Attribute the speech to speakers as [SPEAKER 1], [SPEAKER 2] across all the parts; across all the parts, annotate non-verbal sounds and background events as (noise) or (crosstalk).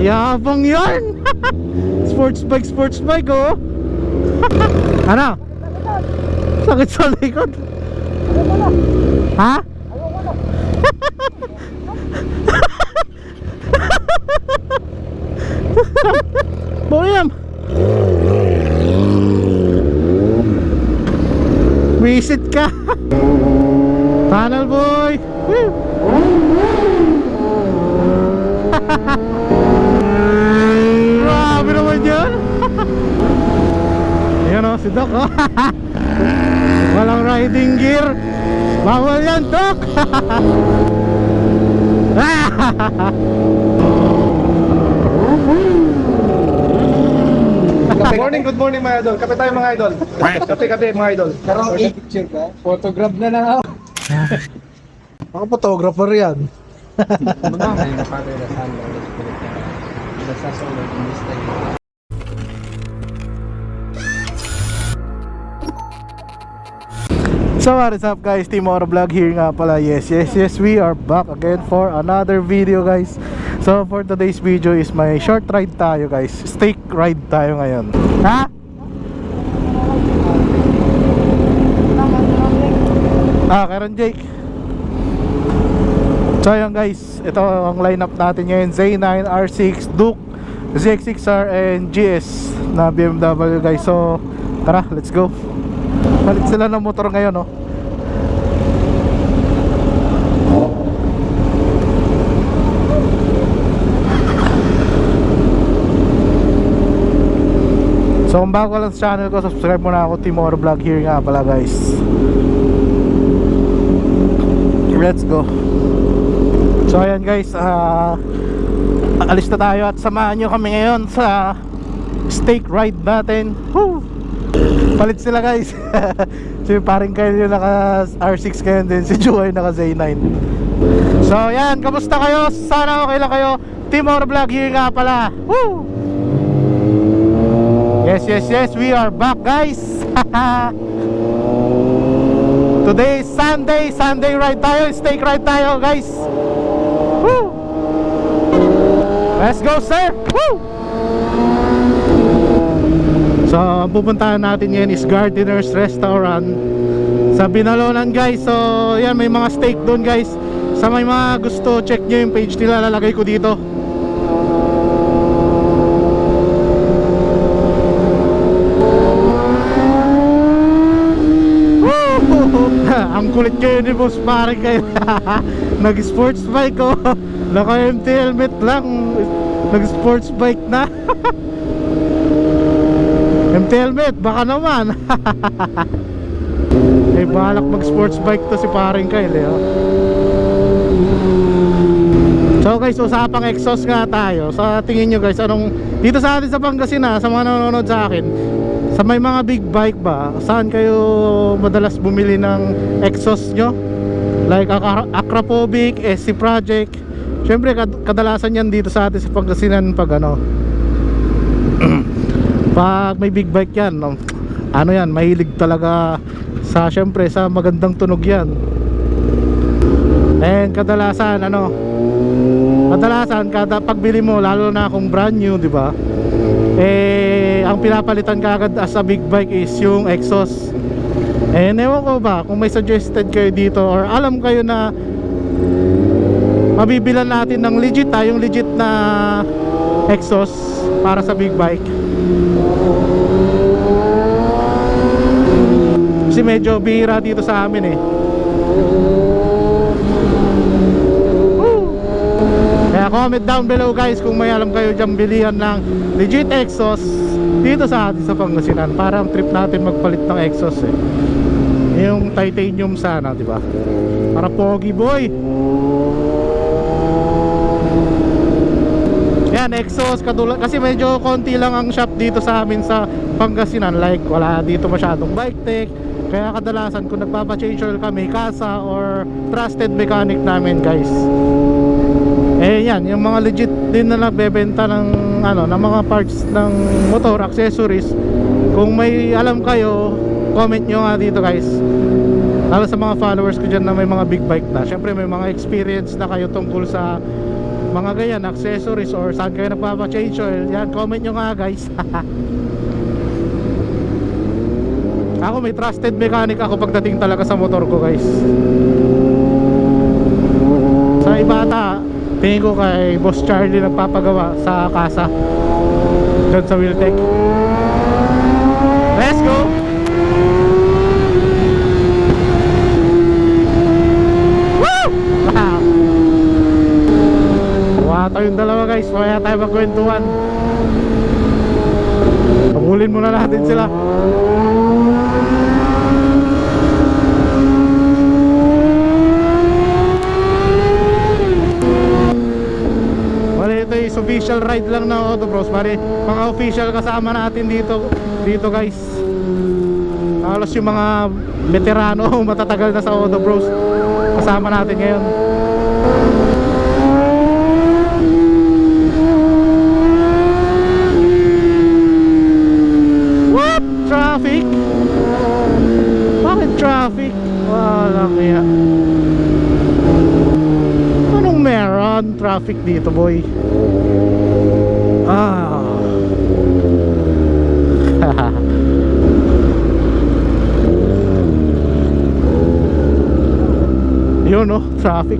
[SPEAKER 1] Yabang yan! (laughs) sports bike, sports bike oh! (laughs) ano? Sakit sa likod? Ha? (laughs) Boyam! Visit ka! Tunnel boy! Woo! Grabe naman yan! Ayan o, si Doc oh. (laughs) Walang riding gear Bawal yan, Doc!
[SPEAKER 2] Good morning, good morning mga idol. Kape tayo mga idol. Kape, kape mga idol.
[SPEAKER 3] Pero picture ka? Photograph na lang ako. (laughs)
[SPEAKER 1] Ako photographer yan
[SPEAKER 3] Mga may napapera sa akin. Basta sa ulo,
[SPEAKER 1] So what is up guys, Team Oro Vlog here nga pala. Yes, yes, yes, we are back again for another video guys. So for today's video is my short ride tayo guys. Steak ride tayo ngayon. Ha? Ah, Karon Jake. So yun guys, ito ang lineup natin ngayon. Z9, R6, Duke, ZX6R and GS na BMW guys. So tara, let's go Palit sila ng motor ngayon, no? So kung bago lang sa channel ko, subscribe mo na ako, Timor Vlog here nga pala guys Let's go So ayan guys, ah alis na tayo at samahan nyo kami ngayon sa steak ride natin Woo! Palit sila guys. (laughs) Si paring kayo yung naka R6 kayo din. Si Joy naka Z9 So yan, kamusta kayo? Sana okay lang kayo. Timor Vlog here nga pala. Woo! Yes, yes, yes, we are back guys. (laughs) Today is Sunday. Sunday ride tayo, steak ride tayo guys. Woo! Let's go sir. Woo! So, pupuntahan natin ngayon is Gardener's Restaurant sa Binalonan guys. So, yan may mga steak doon guys. Sa may mga gusto, check nyo yung page nila, lalagay ko dito. (laughs) Ang kulit kayo ni boss pare kayo (laughs) nag sports bike oh naka empty helmet lang nag sports bike na (laughs) Empty helmet, baka naman (laughs) Eh balak mag sports bike to si paring Kyle eh, oh. So guys, usapang exhaust nga tayo Sa tingin nyo guys, anong Dito sa atin sa Pangasinan, sa mga nanonood sa akin Sa may mga big bike ba Saan kayo madalas bumili ng exhaust nyo? Like Acropovic, SC Project Siyempre kad- kadalasan yan dito sa atin sa Pangasinan pag ano pag may big bike yan. No, ano yan mahilig talaga sa syempre sa magandang tunog yan. And kadalasan ano kadalasan kada pagbili mo lalo na kung brand new di ba? Eh ang pinapalitan kagad as a big bike is yung exhaust eh ewan ko ba kung may suggested kayo dito or alam kayo na mabibilan natin ng legit ha, yung legit na exhaust para sa big bike. Kasi medyo bihira dito sa amin eh. Woo! kaya comment down below guys kung may alam kayo dyan bilihan ng legit exhaust dito sa atin sa Pangasinan. Para ang trip natin magpalit ng exhaust eh. Yung titanium sana di ba? Para pogi boy Yan, exhaust katulad kasi medyo konti lang ang shop dito sa amin sa Pangasinan. Like wala dito masyadong bike tech. Kaya kadalasan kung nagpapa-change oil kami kasa or trusted mechanic namin guys. Eh yan. Yung mga legit din na nagbebenta ng ano ng mga parts ng motor accessories kung may alam kayo comment nyo nga dito guys. Lalo sa mga followers ko dyan na may mga big bike na. Syempre may mga experience na kayo tungkol sa mga ganyan, accessories or saan kayo nagpapa-change oil, yan, comment nyo nga guys. (laughs) ako may trusted mechanic ako pagdating talaga sa motor ko guys. Sa Ibata, tingin ko kay Boss Charlie nagpapagawa sa kasa. Diyan sa Wiltec. Let's go! Woo! Wow! Wata yung dalawa guys, kaya tayo magkwentuhan. Pagulin muna natin sila. Bali ito is official ride lang ng Auto Bros. Bali mga official kasama natin dito dito guys. Halos yung mga veterano (laughs) matatagal na sa Auto Bros. Kasama natin ngayon. What? Traffic? Bakit traffic? Wala kaya. Anong meron? Traffic dito, boy. Ah. (laughs) Yun, no? Traffic.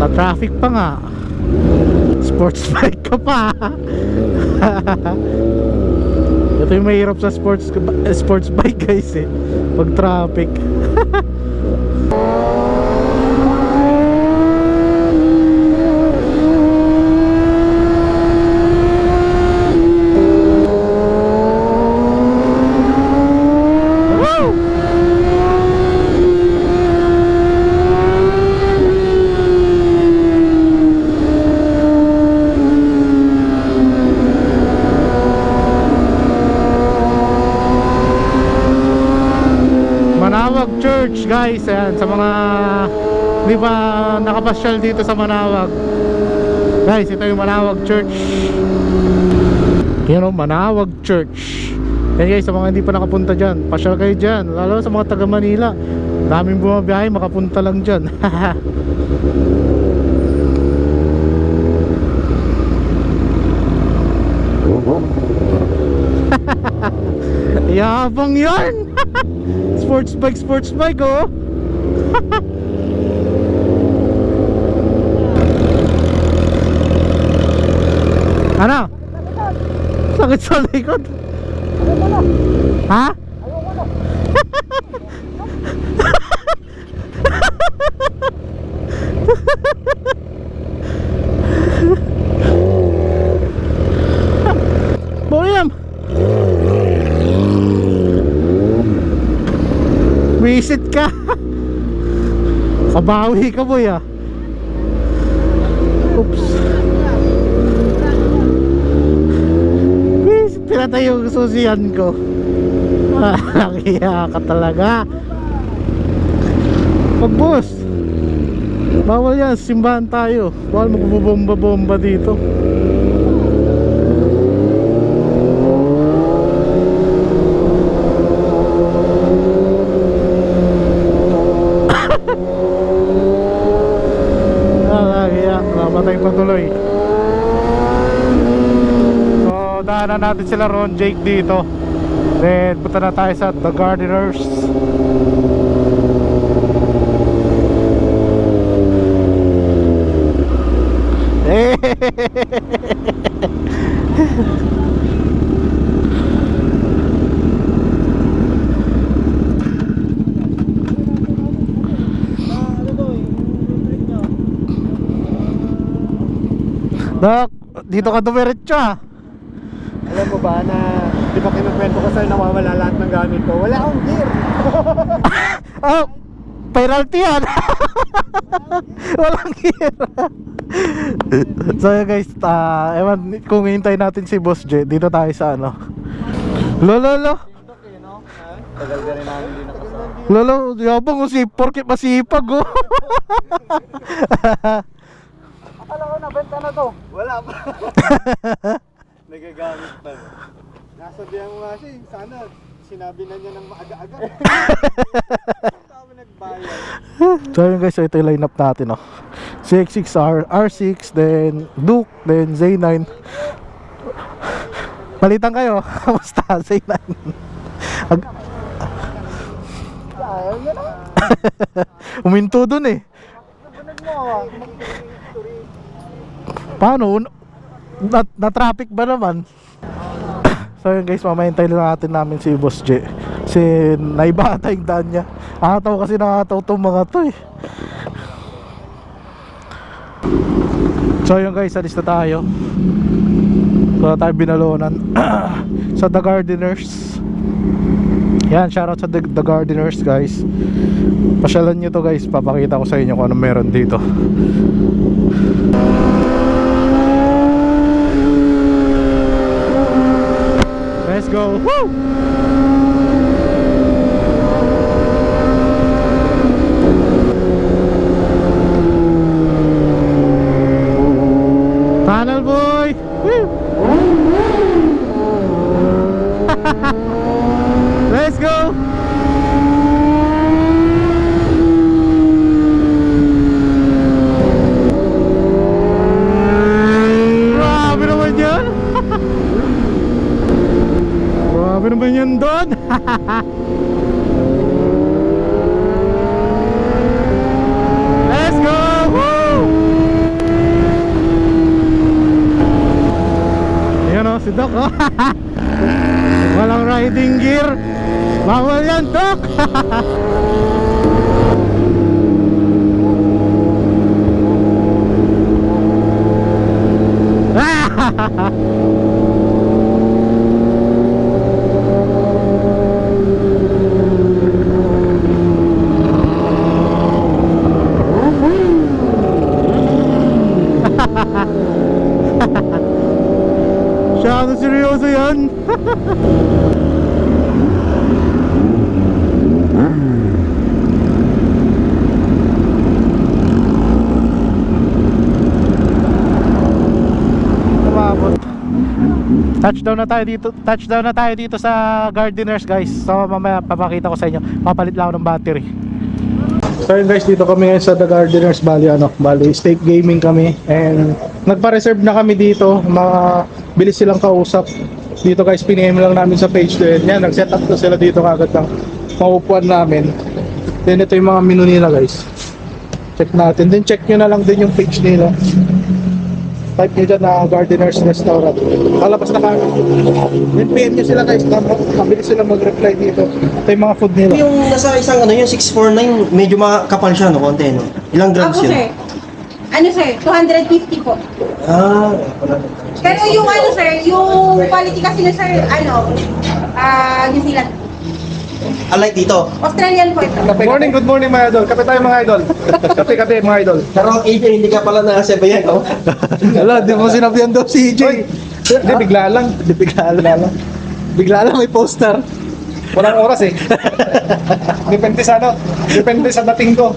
[SPEAKER 1] Na-traffic pa nga. Sports (laughs) bike ka pa. (laughs) Ito yung mahirap sa sports sports bike guys eh. Pag traffic. Woo! Manawag Church guys ayan, sa mga di ba nakapasyal dito sa Manawag. Guys ito yung Manawag Church. Yun o Manawag Church. Yan guys sa mga hindi pa nakapunta dyan pasyal kayo dyan. Lalo sa mga taga Manila. Daming bumabiyahe makapunta lang dyan (laughs) Yabang yan! (laughs) sports bike, sports bike oh! (laughs) ano? Sakit sa likod? Ha? Boyam! Visit ka. Kabawi ka boy ah. Oops. Visit pinatay yung susiyan ko. Nakiya ka talaga. Pag boss. Bawal yan, simbahan tayo. Bawal magbubomba-bomba dito. Ah, kaya mamatay pa tuloy. So, daanan natin sila Ron Jake dito. Then, punta na tayo sa The Gardeners. (laughs) Dok, dito ka dumiretso ah.
[SPEAKER 2] Alam mo ba na, di ba kinukwento ko sa'yo nawawala lahat ng gamit ko? Wala akong gear.
[SPEAKER 1] Oh, (laughs) penalty yan. (laughs) Walang gear. (laughs) so guys, ah, ewan kung hintay natin si Boss J, dito tayo sa ano. Lolo, lolo.
[SPEAKER 2] Tagal ka rin namin din nakasama.
[SPEAKER 1] Lolo, yabang si porkit masipag oh.
[SPEAKER 2] Akala ko nabenta na to. Wala pa. Nagagamit pa. Nasabihan mo nga siya, eh, sana
[SPEAKER 1] sinabi na niya ng maaga-aga. Kami (laughs) nagbayad.
[SPEAKER 3] So yun guys, so ito yung lineup natin oh. CX6R, R6, then Duke, then Z9. Palitan kayo. (laughs) Kamusta? Z9. Ag-. (laughs) Uminto dun eh.
[SPEAKER 1] Mo. ah.
[SPEAKER 3] Paano? Un- Na, na-traffic ba naman? (coughs) so yun guys, mamahintay lang natin namin si Boss J. Kasi naibata yung daan niya. Nakataw kasi nakataw tong mga to eh. So yun guys, alis na tayo. So tayo binalonan. (coughs) sa The Gardeners. Yan, shoutout sa The, The Gardeners guys. Pasyalan nyo to guys, papakita ko sa inyo kung ano meron dito. Woo! Grabe naman yan doon. (laughs) Let's go! Woo! Ayan o, si Doc oh. (laughs) Walang riding gear. Bawal yan, Doc! Masyado (laughs) Touchdown na tayo dito. Touchdown na tayo dito sa Gardeners, guys. So mamaya papakita ko sa inyo. Papalit lang ako ng battery. So yun guys, dito kami ngayon sa The Gardeners Bali, ano, Bali, Stake Gaming kami and nagpa-reserve na kami dito, mabilis silang kausap. Dito guys, piniem lang namin sa page din. Yan, nag-set up na sila dito kagad ng maupuan namin. Then ito yung mga menu nila guys. Check natin. Then check nyo na lang din yung page nila. Type nyo dyan na Gardeners Restaurant. Palabas na kami. Then PM nyo sila guys. Mabilis sila mag-reply dito. Ito yung mga food nila.
[SPEAKER 4] Yung nasa isang ano, yung 649, medyo makapal siya, no? Konti, no? Ilang grams yun?
[SPEAKER 5] sir. Ano, sir? 250 po.
[SPEAKER 4] Ah, wala.
[SPEAKER 5] Pero yung ano, sir, yung quality kasi na, sir, ano, ah, New Zealand.
[SPEAKER 4] Unlike dito.
[SPEAKER 5] Australian po ito.
[SPEAKER 3] Good morning, good morning mga idol. Kape tayo mga idol. Kape, kape mga idol.
[SPEAKER 4] Pero ang AJ, hindi ka pala nakasabayan, no? (laughs)
[SPEAKER 3] Wala, di mo sinabihan daw si EJ. Hindi, bigla lang. Hindi, bigla lang. Bigla lang may poster. Walang oras eh. (laughs) Depende sa ano. Depende sa dating ko.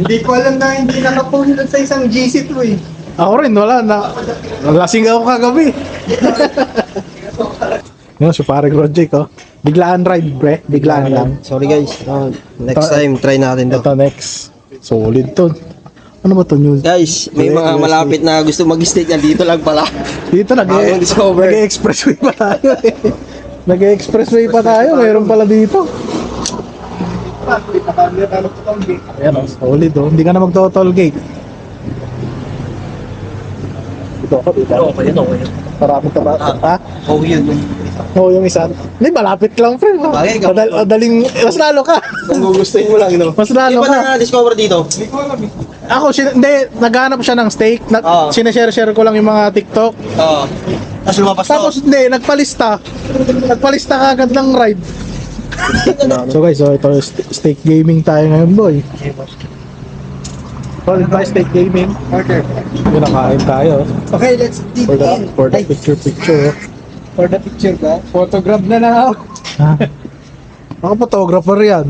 [SPEAKER 4] Hindi ko alam na hindi nakapost sa isang GC to, eh.
[SPEAKER 3] Ako rin, wala na. Lasing ako kagabi. (laughs) Yan, si parang Roger ko. Biglaan ride, bre. Biglaan lang.
[SPEAKER 4] Sorry, guys. Oh, next
[SPEAKER 3] Ito-
[SPEAKER 4] time, try natin to.
[SPEAKER 3] Ito next. Solid to. Ano ba to news?
[SPEAKER 4] Guys, may mga malapit na gusto mag-stay na dito lang pala.
[SPEAKER 3] Dito nag
[SPEAKER 4] Bagong discover.
[SPEAKER 3] expressway pa tayo eh. (laughs) Nag-expressway pa tayo, mayroon pala dito. Ayan o, solid o. Hindi ka na magto-toll gate. Dito ako, dito ako.
[SPEAKER 4] Okay, okay.
[SPEAKER 3] Marami ka ba? Ha?
[SPEAKER 4] Oh, yun.
[SPEAKER 3] Oo, yung isa. Hindi, malapit lang, friend.
[SPEAKER 4] Bagay, ikaw.
[SPEAKER 3] Madal- madaling, mas lalo ka.
[SPEAKER 4] Kung gugustuhin mo lang, no?
[SPEAKER 3] Mas
[SPEAKER 4] Hindi
[SPEAKER 3] lalo
[SPEAKER 4] ba
[SPEAKER 3] ka.
[SPEAKER 4] na-discover dito?
[SPEAKER 3] Ako, sin- hindi, naghanap siya ng steak. Na,
[SPEAKER 4] Oo.
[SPEAKER 3] Sinashare-share ko lang yung mga TikTok.
[SPEAKER 4] Oo. Tapos lumabas.
[SPEAKER 3] Tapos hindi, nagpalista. Nagpalista ka agad ng ride. So guys, so ito st- steak gaming tayo ngayon, boy. Solid ba steak gaming?
[SPEAKER 4] Order.
[SPEAKER 3] Yun, nakain tayo.
[SPEAKER 4] Okay, let's dig
[SPEAKER 3] For the,
[SPEAKER 4] in.
[SPEAKER 3] for the
[SPEAKER 4] Ay,
[SPEAKER 3] picture picture.
[SPEAKER 4] for the picture ba? Photograph na lang ako.
[SPEAKER 3] Ha? Ako photographer yan.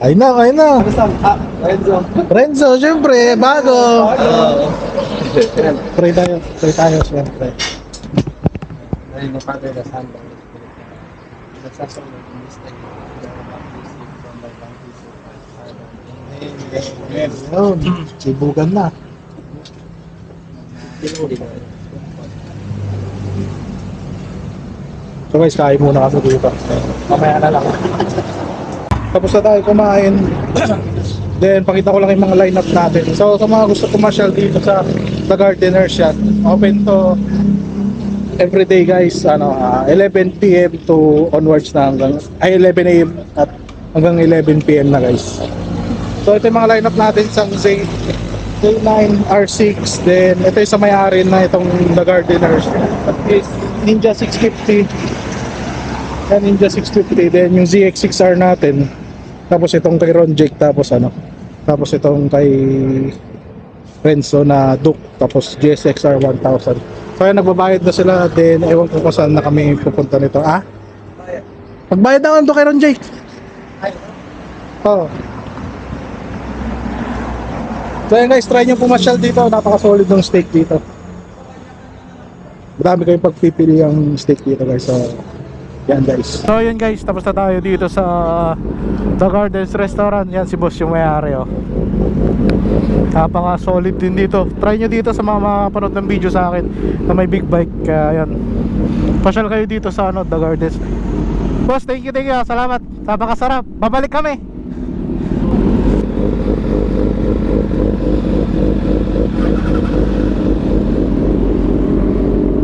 [SPEAKER 3] Ay na, ay na.
[SPEAKER 4] Ah, Renzo.
[SPEAKER 3] Renzo, syempre, bago. Pray tayo, pray tayo, syempre.
[SPEAKER 6] Ay, napatay na sandal.
[SPEAKER 3] Nagsasunod in this time. Are not received from my bank receipt as pardon.
[SPEAKER 1] Yun, sibugan na. So guys, kain muna kami dito. Mamaya na lang. Tapos na tayo kumain. Then, pakita ko lang yung mga lineup natin. So, sa mga gusto pumasyal dito sa The Gardeners yan, open to every day guys, ano, ah, 11 p.m. to onwards na hanggang, ay 11 a.m. at hanggang 11 p.m. na guys. So, ito yung mga lineup natin sa Z, K9, R6, then ito yung sa may-ari na itong The Gardeners. At is Ninja 650, yan, Ninja 650, then yung ZX6R natin, tapos itong kay Ron Jake, tapos ano, tapos itong kay Renzo na Duke, tapos GSXR 1000. Yan, nagbabayad na sila, then ewan ko kung saan na kami pupunta nito. Ah? Magbayad na to kay Ron Jake. Oo. So yan guys, try nyo pumasyal dito, napaka-solid ng steak dito. Marami kayong pagpipili ang steak dito guys. So, yan guys. So yun guys, tapos na tayo dito sa The Gardens Restaurant. Yan si boss yung may-ari oh. Napaka solid din dito. Try nyo dito sa mga makapanood ng video sa akin na may big bike. Kaya yan. Pasyal kayo dito sa ano, The Gardens. Boss, thank you, thank you. Salamat. Napakasarap. Babalik kami.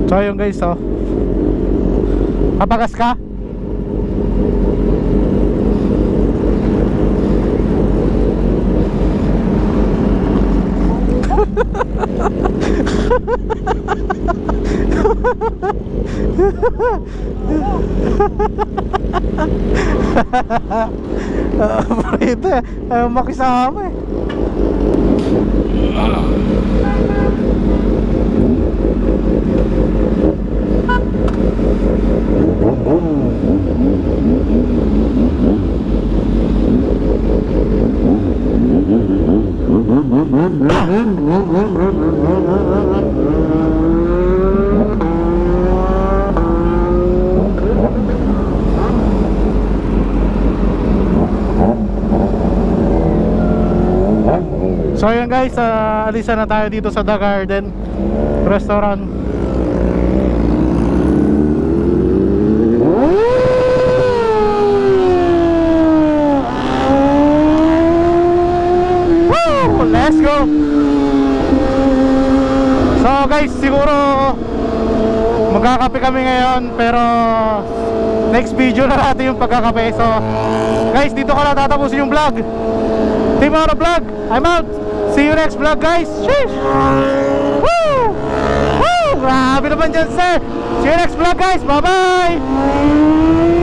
[SPEAKER 1] So yun guys oh. Papagas ka? (laughs) Ah, Ito eh. Ayaw makisama eh. So ayun guys, uh, alisa na tayo dito sa The Garden Restaurant. Woo! Let's go! So guys, siguro magkakape kami ngayon pero next video na natin yung pagkakape. So guys, dito ko na tatapusin yung vlog. Team Auto Vlog, I'm out. See you next vlog guys. Sheesh! Woo! Woo! Ah, Grabe naman dyan sir. See you next vlog guys. Bye-bye!